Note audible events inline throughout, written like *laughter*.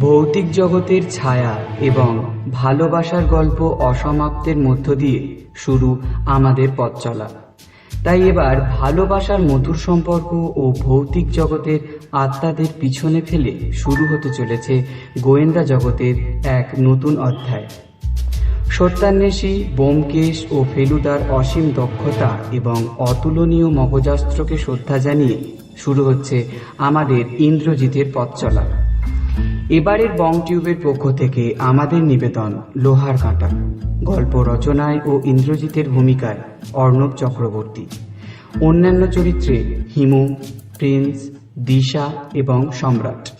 ভৌতিক জগতের ছায়া এবং ভালোবাসার গল্প অসমাপ্তের মধ্য দিয়ে শুরু আমাদের পথ চলা। তাই এবার ভালোবাসার মধুর সম্পর্ক ও ভৌতিক জগতের আত্মাদের পিছনে ফেলে শুরু হতে চলেছে গোয়েন্দা জগতের এক নতুন অধ্যায়। সত্যান্বেষী বোমকেশ ও ফেলুদার অসীম দক্ষতা এবং অতুলনীয় মগজাস্ত্রকে শ্রদ্ধা জানিয়ে শুরু হচ্ছে আমাদের ইন্দ্রজিতের পথ চলা। এবারের বং টিউবের পক্ষ থেকে আমাদের নিবেদন লোহার কাঁটা। গল্প রচনায় ও ইন্দ্রজিতের ভূমিকায় অর্ণব চক্রবর্তী। অন্যান্য চরিত্রে হিমু, প্রিন্স, দিশা এবং সম্রাট।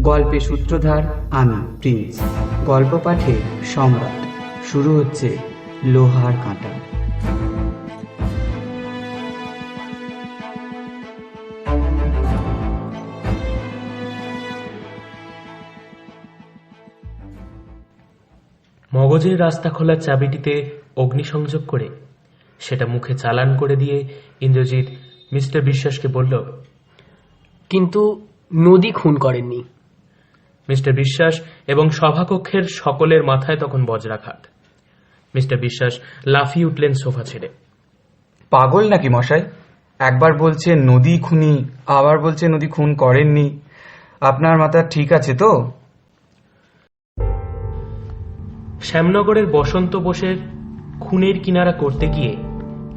গল্পে সূত্রধার আমি, প্রিন্স। গল্প পাঠে সম্রাট। শুরু হচ্ছে লোহার কাঁটা। মগজের রাস্তা খোলার চাবিটিতে অগ্নিসংযোগ করে সেটা মুখে চালান করে দিয়ে ইন্দ্রজিৎ মিস্টার বিশ্বাসকে বলল কিন্তু নদী খুন করেননি। মিস্টার বিশ্বাস এবং সভাকক্ষের সকলের মাথায় তখন বজ্রাঘাত। মিস্টার বিশ্বাস লাফিয়ে উঠলেন সোফা ছেড়ে। পাগল নাকি মশাই? একবার বলছে নদী খুনি আবার বলছে নদী খুন করেননি। আপনার মাথা ঠিক আছে তো? শ্যামনগরের বসন্ত বোসের খুনের কিনারা করতে গিয়ে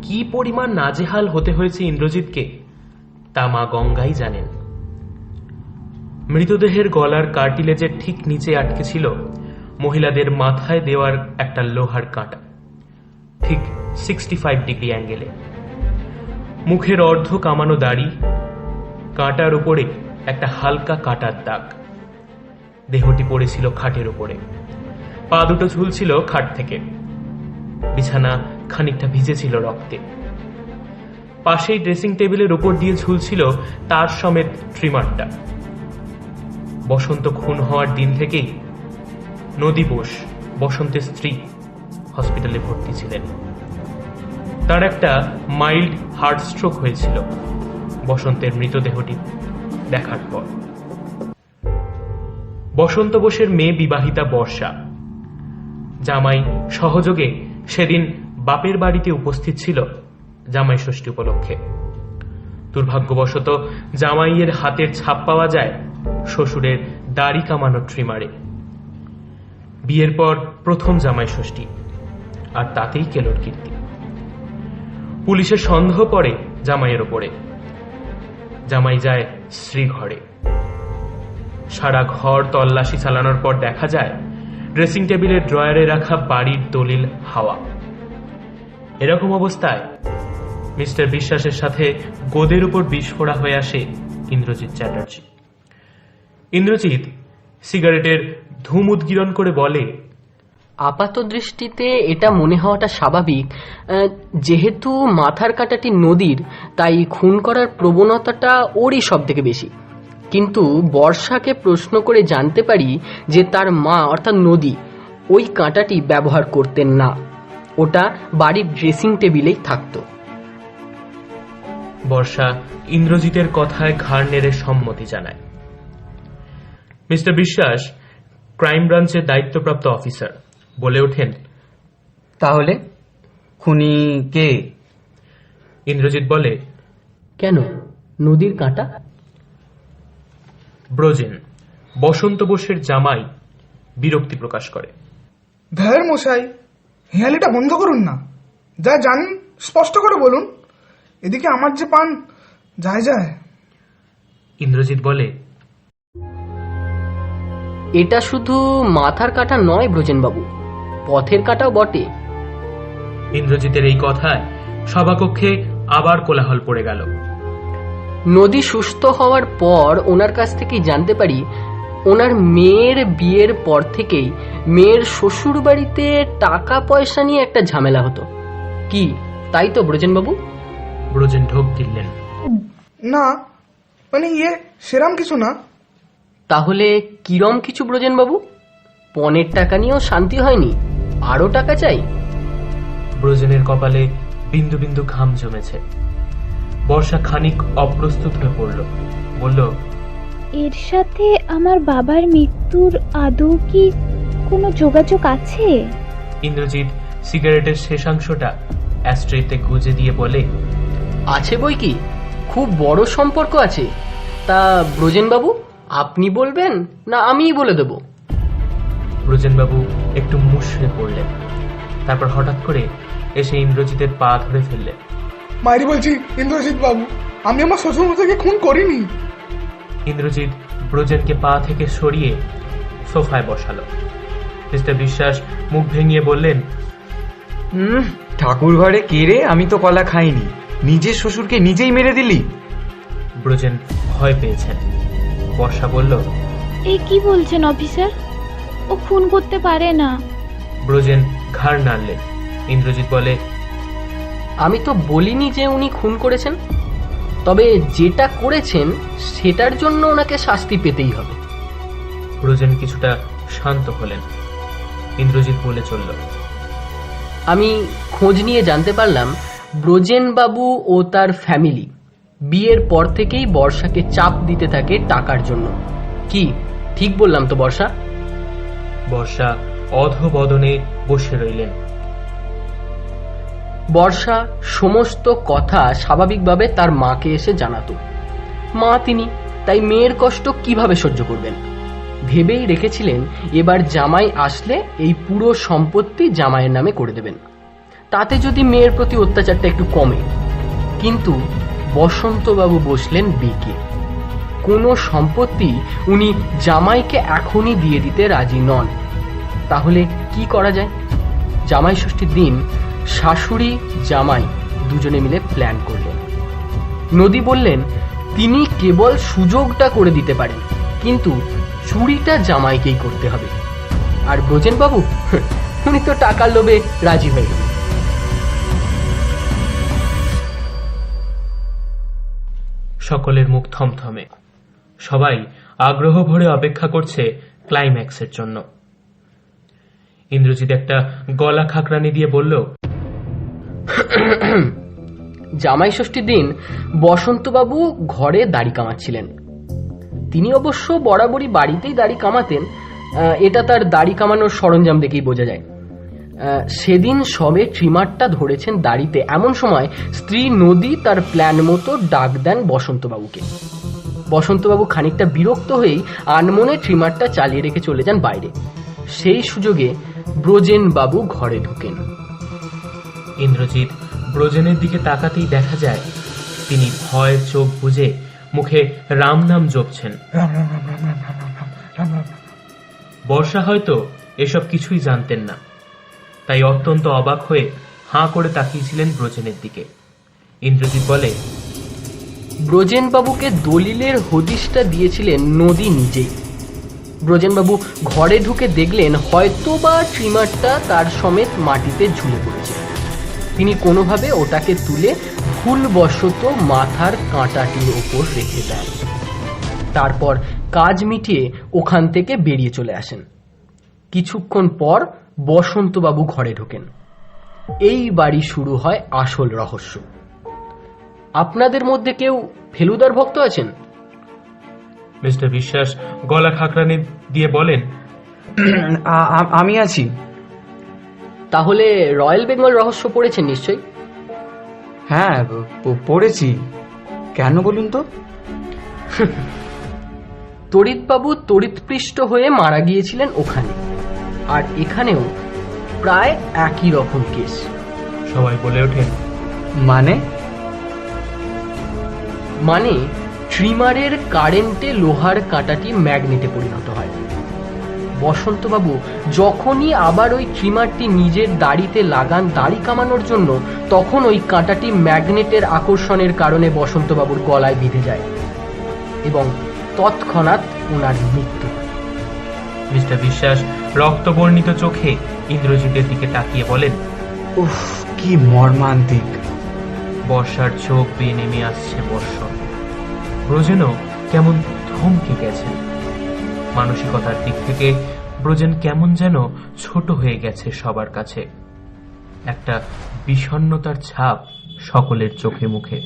কি পরিমাণ নাজেহাল হতে হয়েছে ইন্দ্রজিৎকে, তা মা গঙ্গাই জানেন। মৃতদেহের গলার কার্টিলেজের ঠিক নিচে আটকে ছিল মহিলাদের মাথায় দেওয়ার একটা লোহার কাঁটা, ঠিক সিক্সটি ফাইভ ডিগ্রি অ্যাঙ্গেলে। মুখের অর্ধ কামানো দাড়ি, কাঁটার উপরে একটা হালকা কাটার দাগ। দেহটি পড়েছিল খাটের উপরে। পা দুটো ঝুলছিল খাট থেকে। বিছানা খানিকটা ভিজেছিল রক্তে। পাশেই ড্রেসিং টেবিলের উপর দিয়ে ঝুলছিল তার সমেত ট্রিমারটা। বসন্ত খুন হওয়ার দিন থেকেই নদী বোস, বসন্তের স্ত্রী হসপিটালে ভর্তি ছিলেন। তার একটা মাইল্ড হার্ট স্ট্রোক হয়েছিল বসন্তের মৃতদেহটি দেখার পর। বসন্ত বোসের মেয়ে বিবাহিতা বর্ষা জামাই সহযোগে সেদিন বাপের বাড়িতে উপস্থিত ছিল জামাই ষষ্ঠী উপলক্ষে। দুর্ভাগ্যবশত জামাইয়ের হাতের ছাপ পাওয়া যায় শ্বশুরের দাড়ি কামানো ট্রিমারে। বিয়ের পর প্রথম জামাই ষষ্ঠী, আর তাতেই কেলোর কীর্তি। পুলিশের সন্দেহ পড়ে জামাইয়ের ওপরে। জামাই যায় শ্রীঘরে। সারা ঘর তল্লাশি চালানোর পর দেখা যায় ড্রেসিং টেবিলের ড্রয়ারে রাখা বাড়ির দলিল হাওয়া। এরকম অবস্থায় মিস্টার বিশ্বাসের সাথে গোদের উপর বিস্ফোরা হয়ে আসে ইন্দ্রজিৎ চ্যাটার্জি। ইন্দ্রজিৎ সিগারেটের ধূম উদ্গীরণ করে বলে, আপাত দৃষ্টিতে এটা মনে হওয়াটা স্বাভাবিক। যেহেতু মাথার কাটাটি নদীর, তাই খুন করার প্রবণতাটা ওরই সব থেকে বেশি। কিন্তু বর্ষাকে প্রশ্ন করে জানতে পারি যে তার মা অর্থাৎ নদী ওই কাঁটাটি ব্যবহার করতেন না। ওটা বাড়ির ড্রেসিং টেবিলেই থাকতো। বর্ষা ইন্দ্রজিতের কথায় ঘাড় নেড়ে সম্মতি জানায়। মিস্টার বিশ্বাস ক্রাইম ব্রাঞ্চের দায়িত্বপ্রাপ্ত অফিসার বলে ওঠেন তাহলে খুনি কে? ইন্দ্রজিৎ বলে কেন? নদীর কাঁটা? ব্রজেন বসন্ত বোসের জামাই বিরক্তি প্রকাশ করে। ধ্যার মশাই হেয়ালিটা বন্ধ করুন না। যা জানেন স্পষ্ট করে বলুন। এদিকে আমার যে পান যায় যায়। ইন্দ্রজিৎ বলে এটা শুধু মাথার কাটা নয় ব্রজেনবাবু পথের কাটাও বটে। ইন্দ্রজিতের এই কথায় সভাকক্ষে আবার কোলাহল পড়ে গেল। নদী সুস্থ হওয়ার পর ওনার কাছ থেকেই জানতে পারি ওনার মেয়ের বিয়ের পর থেকেই মেয়ের শ্বশুর বাড়িতে টাকা পয়সা নিয়ে একটা ঝামেলা হতো। কি? তাই তো ব্রজেনবাবু? ব্রজেন ঢোক গিললেন না মানে ইয়ে সেরাম কিছু না। তাহলে কিরম কিছু ব্রজেন বাবু পনেরো টাকা নিয়েও শান্তি হয়নি আরও টাকা চাই? ব্রজেনের কপালে বিন্দু বিন্দু ঘাম জমেছে। বর্ষা খানিক অপ্রস্তুত হয়ে পড়ল। বলল এর সাথে আমার বাবার মৃত্যুর আদৌ কি কোনো যোগাযোগ আছে? ইন্দ্রজিৎ সিগারেটের শেষাংশটা অ্যাস্ট্রেতে গুজে দিয়ে বলে আছে বই কি? খুব বড় সম্পর্ক আছে। তা ব্রজেন বাবু আপনি বলবেন না আমিই বলে দেব? ব্রজেনবাবু একটু মুশড়ে পড়লেন। তারপর হঠাৎ করে এসে ইন্দ্রজিতের পা ধরে ফেললেন। মায়েরি বলছি ইন্দ্রজিৎ বাবু আমি আমার শ্বশুর মশাইকে খুন করিনি। ইন্দ্রজিৎ ব্রজেনকে পা থেকে সরিয়ে সোফায় বসালো। মিস্টার বিশ্বাস মুখ ভেঙিয়ে বললেন হুম ঠাকুর ঘরে কে রে? আমি তো কলা খাইনি। নিজের শ্বশুরকে নিজেই মেরে দিলি। ব্রজেন ভয় পেয়েছেন। বর্ষা বলল এ কি বলছেন অফিসার? ও খুন করতে পারে না। ব্রজেন ঘাড় নাড়লেন। ইন্দ্রজিৎ বলে আমি তো বলিনি যে উনি খুন করেছেন। তবে যেটা করেছেন সেটার জন্য ওনাকে শাস্তি পেতেই হবে। ব্রজেন কিছুটা শান্ত হলেন। ইন্দ্রজিৎ বলে চলল আমি খোঁজ নিয়ে জানতে পারলাম ব্রজেন বাবু ও তার ফ্যামিলি বিয়ের পর থেকেই বর্ষাকে চাপ দিতে থাকে টাকার জন্য। কি? ঠিক বললাম তো বর্ষা? বর্ষা অধবদনে বসে রইলেন। বর্ষা সমস্ত কথা স্বাভাবিকভাবে তার মাকে এসে জানাতো। মা তিনি, তাই মেয়ের কষ্ট কীভাবে সহ্য করবেন? ভেবেই রেখেছিলেন এবার জামাই আসলে এই পুরো সম্পত্তি জামাইয়ের নামে করে দেবেন। তাতে যদি মেয়ের প্রতি অত্যাচারটা একটু কমে। কিন্তু বসন্তবাবু বসলেন বিকে। কোনো সম্পত্তি উনি জামাইকে এখনই দিয়ে দিতে রাজি নন। তাহলে কি করা যায়? জামাই ষষ্ঠীর দিন শাশুড়ি, জামাই দুজনে মিলে প্ল্যান করলেন। নদী বললেন, তিনি কেবল সুযোগটা করে দিতে পারেন, কিন্তু চুরিটা জামাইকেই করতে হবে। আর ব্রজেন বাবু *laughs* উনি তো টাকার লোভে রাজি হয়ে গেলেন। সকলের মুখ থমথমে। সবাই আগ্রহ ভরে অপেক্ষা করছে ক্লাইম্যাক্সের জন্য। ইন্দ্রজিৎ একটা গলা খাকরানি দিয়ে বলল জামাই ষষ্ঠীর দিন বসন্তবাবু ঘরে দাড়ি কামাচ্ছিলেন। তিনি অবশ্য বরাবরই বাড়িতেই দাড়ি কামাতেন এটা তার দাড়ি কামানোর সরঞ্জাম দেখেই বোঝা যায়। সেদিন সবে ট্রিমারটা ধরেছেন দাড়িতে, এমন সময় স্ত্রী নদী তার প্ল্যান মতো ডাক দেন বসন্তবাবুকে। বসন্তবাবু খানিকটা বিরক্ত হয়েই আনমনে ট্রিমারটা চালিয়ে রেখে চলে যান বাইরে। সেই সুযোগে ব্রজেন বাবু ঘরে ঢোকেন। ইন্দ্রজিৎ ব্রজেনের দিকে তাকাতেই দেখা যায় তিনি ভয়ের চোখ বুঝে মুখে রাম নাম জপছেন। বর্ষা হয়তো এসব কিছুই জানতেন না তাই অত্যন্ত অবাক হয়ে হাঁ করে তাকিয়েছিলেন ব্রজেনের দিকে। ইন্দ্রজিৎ বলে ব্রজেনবাবুকে দলিলের হদিশটা দিয়েছিলেন নদী নিজেই। ব্রজেনবাবু ঘরে ঢুকে দেখলেন হয়তো বা ট্রিমারটা তার সমেত মাটিতে ঝুলে পড়েছে। তিনি কোনোভাবে ওটাকে তুলে ভুলবশত মাথার কাঁটাটির ওপর রেখে দেন। তারপর কাজ মিটিয়ে ওখান থেকে বেরিয়ে চলে আসেন। কিছুক্ষণ পর বসন্তবাবু ঘরে ঢোকেন। এই বাড়ি শুরু হয় আসল রহস্য। আপনাদের মধ্যে কেউ ফেলুদার ভক্ত আছেন? মিস্টার বিশ্বাস গলা খাকরানি দিয়ে বলেন। আমি আছি। তাহলে রয়্যাল বেঙ্গল রহস্য পড়েছেন নিশ্চয়ই? হ্যাঁ প- পড়েছি। কেন বলুন তো? *laughs* তড়িৎবাবু তড়িৎপৃষ্ট হয়ে মারা গিয়েছিলেন ওখানে। আর এখানেও প্রায় একই রকম কেস। সবাই বলে ওঠেন। মানে? মানে ট্রিমারের কারেন্টে লোহার কাঁটাটি ম্যাগনেটে পরিণত হয়। বসন্তবাবু যখনই আবার ওই ট্রিমারটি নিজের দাড়িতে লাগান দাড়ি কামানোর জন্য তখন ওই কাঁটাটি ম্যাগনেটের আকর্ষণের কারণে বসন্তবাবুর গলায় বিঁধে যায় এবং তৎক্ষণাৎ ওনার মৃত্যু। মিস্টার বিশ্বাস রক্তবর্ণিত চোখে ইন্দ্রজিতের দিকে তাকিয়ে বলেন উফ কি মর্মান্তিক। বর্ষার চোখ বেয়ে নেমে আসছে বর্ষণ ব্রজেনও কেমন থমকে গেছেন মানসিকতার দিক থেকে ব্রজেন কেমন যেন ছোট হয়ে গেছে সবার কাছে। একটা বিষণ্ণতার ছাপ সকলের চোখে মুখে।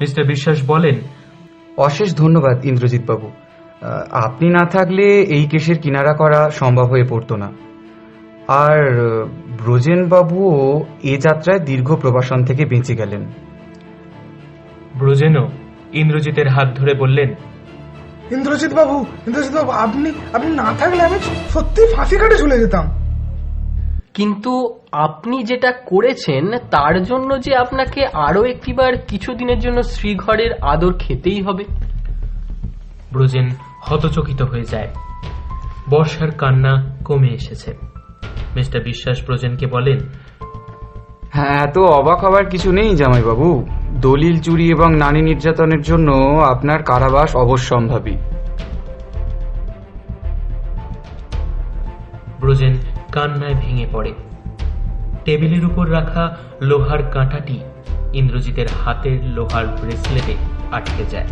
মিস্টার বিশ্বাস বলেন অশেষ ধন্যবাদ ইন্দ্রজিৎ বাবু। আপনি না থাকলে এই কেসের কিনারা করা সম্ভব হয়ে পড়তো না। আর ব্রজেন বাবুও এ যাত্রায় দীর্ঘ প্রবাসন থেকে বেঁচে গেলেন। ব্রজেনও ইন্দ্রজিতের হাত ধরে বললেন ইন্দ্রজিৎ বাবু ইন্দ্রজিৎ বাবু আপনি আপনি না থাকলে আমি সত্যি ফাঁসি কাটে চলে যেতাম। কিন্তু আপনি যেটা করেছেন তার জন্য যে আপনাকে আরও একটিবার কিছুদিনের জন্য শ্রীঘরের আদর খেতেই হবে। ব্রজেন হতচকিত হয়ে যায়। বর্ষার কান্না কমে এসেছে। মিস্টার বিশ্বাস ব্রজেনকে বলেন হ্যাঁ এত অবাক হবার কিছু নেই জামাইবাবু। দলিল চুরি এবং নারী নির্যাতনের জন্য আপনার কারাবাস অবশ্যম্ভাবী ব্রোজেন কান্নায় ভেঙে পড়ে। টেবিলের উপর রাখা লোহার কাঁটাটি ইন্দ্রজিতের হাতের লোহার ব্রেসলেটে আটকে যায়।